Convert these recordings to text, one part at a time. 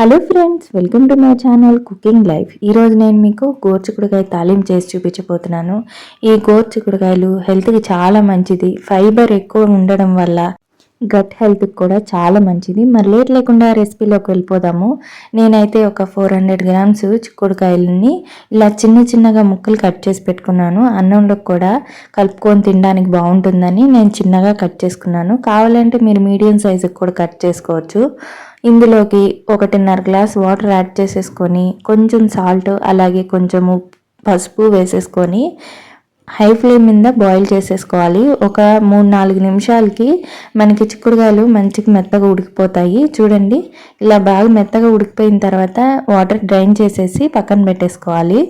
Hello friends welcome to my channel cooking life ఈరోజు నేను మీకు గోర్చికుడుకాయ తాలింపు చేసి చూపించబోతున్నాను. ఈ గోర్చికుడుకాయలు హెల్త్కి చాలా మంచిది. ఫైబర్ ఎక్కువ ఉండడం వల్ల గట్ హెల్త్కి కూడా చాలా మంచిది. మరి లేట్ లేకుండా రెసిపీలోకి వెళ్ళిపోదాము. నేనైతే ఒక ఫోర్ హండ్రెడ్ గ్రామ్స్ చిక్కుడుకాయలని ఇలా చిన్న చిన్నగా ముక్కలు కట్ చేసి పెట్టుకున్నాను. అన్నంలో కూడా కలుపుకొని తినడానికి బాగుంటుందని నేను చిన్నగా కట్ చేసుకున్నాను. కావాలంటే మీరు మీడియం సైజుకి కూడా కట్ చేసుకోవచ్చు. ఇందులోకి ఒకటిన్నర గ్లాస్ వాటర్ యాడ్ చేసేసుకొని కొంచెం సాల్ట్ అలాగే కొంచెం పసుపు వేసేసుకొని హై ఫ్లేమ్ మీద బాయిల్ చేసేసుకోవాలి. ఒక మూడు నాలుగు నిమిషాలకి మనకి చిక్కుడుగాయలు మంచిగా మెత్తగా ఉడికిపోతాయి. చూడండి ఇలా బాగా మెత్తగా ఉడికిపోయిన తర్వాత వాటర్ డ్రైన్ చేసేసి పక్కన పెట్టేసుకోవాలి.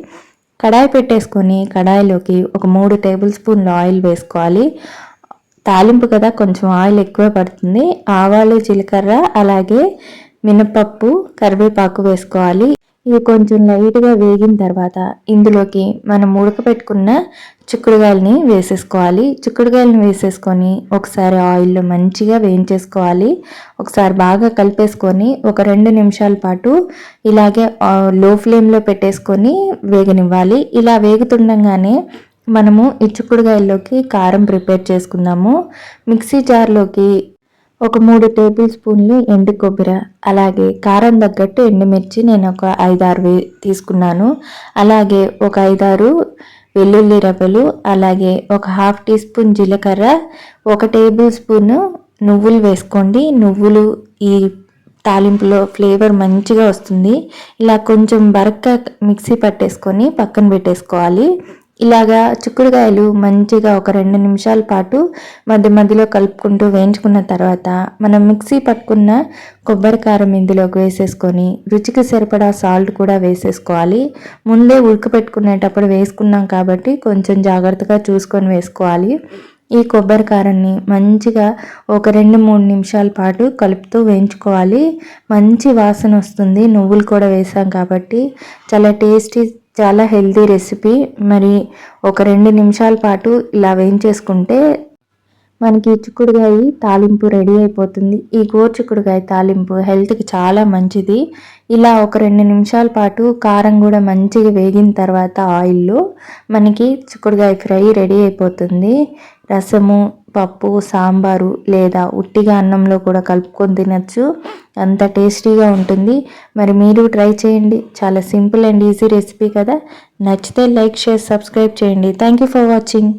కడాయి పెట్టేసుకొని కడాయిలోకి ఒక మూడు టేబుల్ స్పూన్లు ఆయిల్ వేసుకోవాలి. తాలింపు కదా కొంచెం ఆయిల్ ఎక్కువ పడుతుంది. ఆవాలు జీలకర్ర అలాగే మినపప్పు కరివేపాకు వేసుకోవాలి. ఇవి కొంచెం లైట్గా వేగిన తర్వాత ఇందులోకి మనం ఉడకపెట్టుకున్న చిక్కుడుగాయలని వేసేసుకోవాలి. చిక్కుడుగాయలను వేసేసుకొని ఒకసారి ఆయిల్లో మంచిగా వేయించేసుకోవాలి. ఒకసారి బాగా కలిపేసుకొని ఒక రెండు నిమిషాల పాటు ఇలాగే లో ఫ్లేమ్లో పెట్టేసుకొని వేగనివ్వాలి. ఇలా వేగుతుండగానే మనము ఈ చిక్కుడుగాయల్లోకి కారం ప్రిపేర్ చేసుకుందాము. మిక్సీ జార్లోకి ఒక మూడు టేబుల్ స్పూన్లు ఎండు కొబ్బరి అలాగే కారం తగ్గట్టు ఎండుమిర్చి నేను ఒక ఐదారు తీసుకున్నాను. అలాగే ఒక ఐదారు వెల్లుల్లి రవ్వలు అలాగే ఒక హాఫ్ టీ స్పూన్ జీలకర్ర ఒక టేబుల్ స్పూన్ నువ్వులు వేసుకోండి. నువ్వులు ఈ తాలింపులో ఫ్లేవర్ మంచిగా వస్తుంది. ఇలా కొంచెం బరక్క మిక్సీ పట్టేసుకొని పక్కన పెట్టేసుకోవాలి. ఇలాగా చిక్కుడుకాయలు మంచిగా ఒక రెండు నిమిషాల పాటు మధ్య మధ్యలో కలుపుకుంటూ వేయించుకున్న తర్వాత మనం మిక్సీ పట్టుకున్న కొబ్బరి కారం ఇందులోకి వేసేసుకొని రుచికి సరిపడా సాల్ట్ కూడా వేసేసుకోవాలి. ముందే ఉడకపెట్టుకునేటప్పుడు వేసుకున్నాం కాబట్టి కొంచెం జాగ్రత్తగా చూసుకొని వేసుకోవాలి. ఈ కొబ్బరి కారాన్ని మంచిగా ఒక రెండు మూడు నిమిషాల పాటు కలుపుతూ వేయించుకోవాలి. మంచి వాసన వస్తుంది. నువ్వులు కూడా వేసాం కాబట్టి చాలా టేస్టీ చాలా హెల్తీ రెసిపీ. మరి ఒక రెండు నిమిషాల పాటు ఇలా వేయించేసుకుంటే మనకి చిక్కుడుగాయ తాలింపు రెడీ అయిపోతుంది. ఈ గోరుచిక్కుడుగాయ తాలింపు హెల్త్కి చాలా మంచిది. ఇలా ఒక రెండు నిమిషాల పాటు కారం కూడా మంచిగా వేగిన తర్వాత ఆయిల్లో మనకి చిక్కుడుగాయ ఫ్రై రెడీ అయిపోతుంది. రసము పప్పు సాంబారు లేదా ఉట్టిగా అన్నంలో కూడా కలుపుకొని తినచ్చు. అంత టేస్టీగా ఉంటుంది. మరి మీరు ట్రై చేయండి. చాలా సింపుల్ అండ్ ఈజీ రెసిపీ కదా. నచ్చితే లైక్ షేర్ సబ్స్క్రైబ్ చేయండి. Thank you for watching